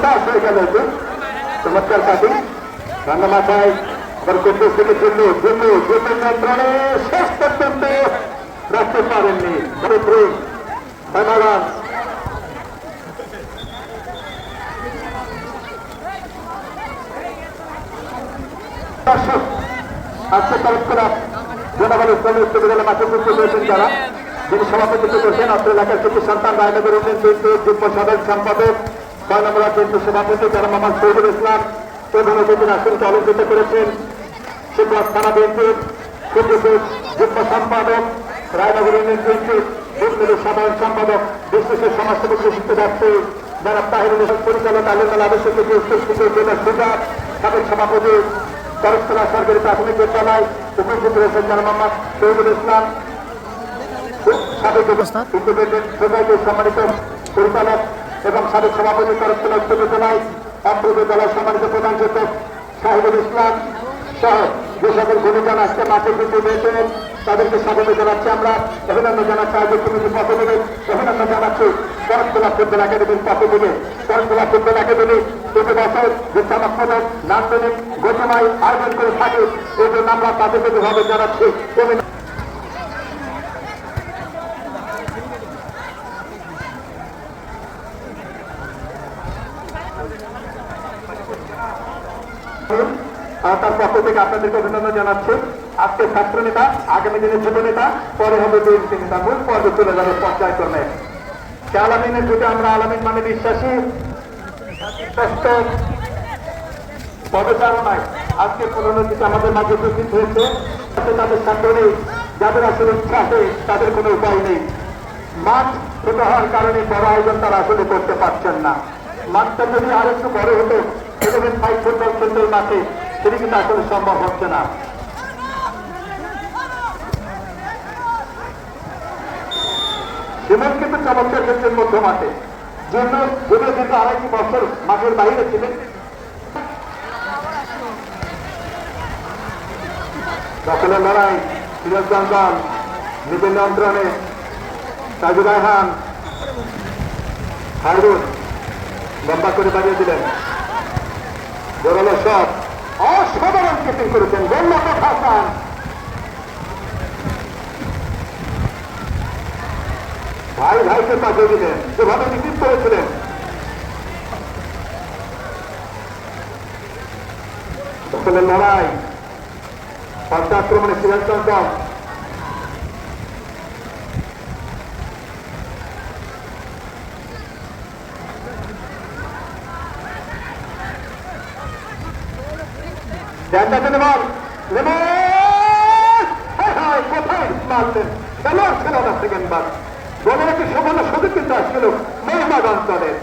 উদাস হয়ে গেল চমৎকার কাটি রান্না মাথায় আবার কংগ্রেস থেকে জন্য জন্য জন্য সম্পাদক নম্বর বিএনপি সভাপতি যারা মোহাম্মদ শহীদুল ইসলাম, প্রধান অতিথি আসনকে অলঙ্কৃত করেছেন শিবরাজ থানা বিএনপির ক্ষুদ্রপুর যুগ্ম সম্পাদক, রায়নগর ইউনিয়ন বিএনপির বুধমিলের সাধারণ সম্পাদক বিশেষের সমাজসেবক শিক্ষিত ব্যক্তি যারা ইসলাম পরিচালক আলিমাল আবশ্যক সুজাত সাবেক সভাপতি করস্তলা সরকারি প্রাথমিক বিদ্যালয়, উপস্থিত রয়েছেন যারা মোহাম্মদ শহীদুল ইসলাম, সাবেক ইন্ডিপেন্ডেন্ট সোসাইটির সম্মানিত পরিচালক এবং সাবেক সভাপতি করস্তলা উচ্চ বিদ্যালয় অত্র বিদ্যালয়ের সম্মানিত প্রধান শিক্ষক সাহিদুল ইসলাম সহ যে সকল ভূমিকা আজকে মাঠে কিন্তু রয়েছেন, তাদেরকে স্বাগত জানাচ্ছি আমরা। অভিনন্দন জানাচ্ছি আয়োজক কমিটির পক্ষ থেকে। অভিনন্দন জানাচ্ছি করতলা ফুটবল একাডেমির পক্ষ থেকে। করতলা ফুটবল একাডেমি প্রতি বছর যে নান্দনিক ঘোষণায় আয়োজন করে থাকে। এই জন্য আমরা তাদেরকে যেভাবে জানাচ্ছি। তার পক্ষ থেকে আপনাদেরকে অভিনন্দন জানাচ্ছি। আজকে ছাত্র নেতা, আগামী দিনের যুব নেতা, পরে হবে বিএনপি নেতা। মূল পর্বে চলে যাবে পঞ্চায়েত কর্মে। সে আলামিনের যদি আমরা আলামিন মানে বিশ্বাসী। পদচারণায় আজকে পুনরুদ্ধিতে আমাদের মাঝে উপস্থিত হয়েছে তাদের ছাত্র নেই যাদের আসলে ইচ্ছা তাদের কোনো উপায় নেই। মাঠ ছোট হওয়ার কারণে বড় আয়োজন তারা আসলে করতে পারছেন না। মাঠটা যদি আর একটু বড় হতো ইলেভেন ফাইভ ফুটবল ফুটবল মাঠে সেটি কিন্তু আসলে সম্ভব হচ্ছে না। সিমেন্ট কিন্তু চমৎকার ক্ষেত্রের মধ্য মাঠে জন্য যেগুলো কিন্তু আড়াইটি বছর মাঠের বাইরে ছিলেন। দখলের লড়াই, সিরাজ জঙ্গল নিজের নিয়ন্ত্রণে তাজুর রায়হান, হারুন, লম্বা করে বাড়িয়ে দিলেন। অসাধারণ কিপিং করেছেন গোল্লাপত হাসান। ভাই ভাইকে পাঠিয়ে দিলেন, যেভাবে নিশ্চিত করেছিলেন। দখলের লড়াই। পদ্মা আক্রমণে সিরাজ চন্দন জানটা কেন বল লেমন হায় হায় কোথায় মারলেন? খেলোয়াড় না সেকেন্ড বার বলে একটি সুবর্ণ সুযোগ কিন্তু আসছিল মহিমা অঞ্চলের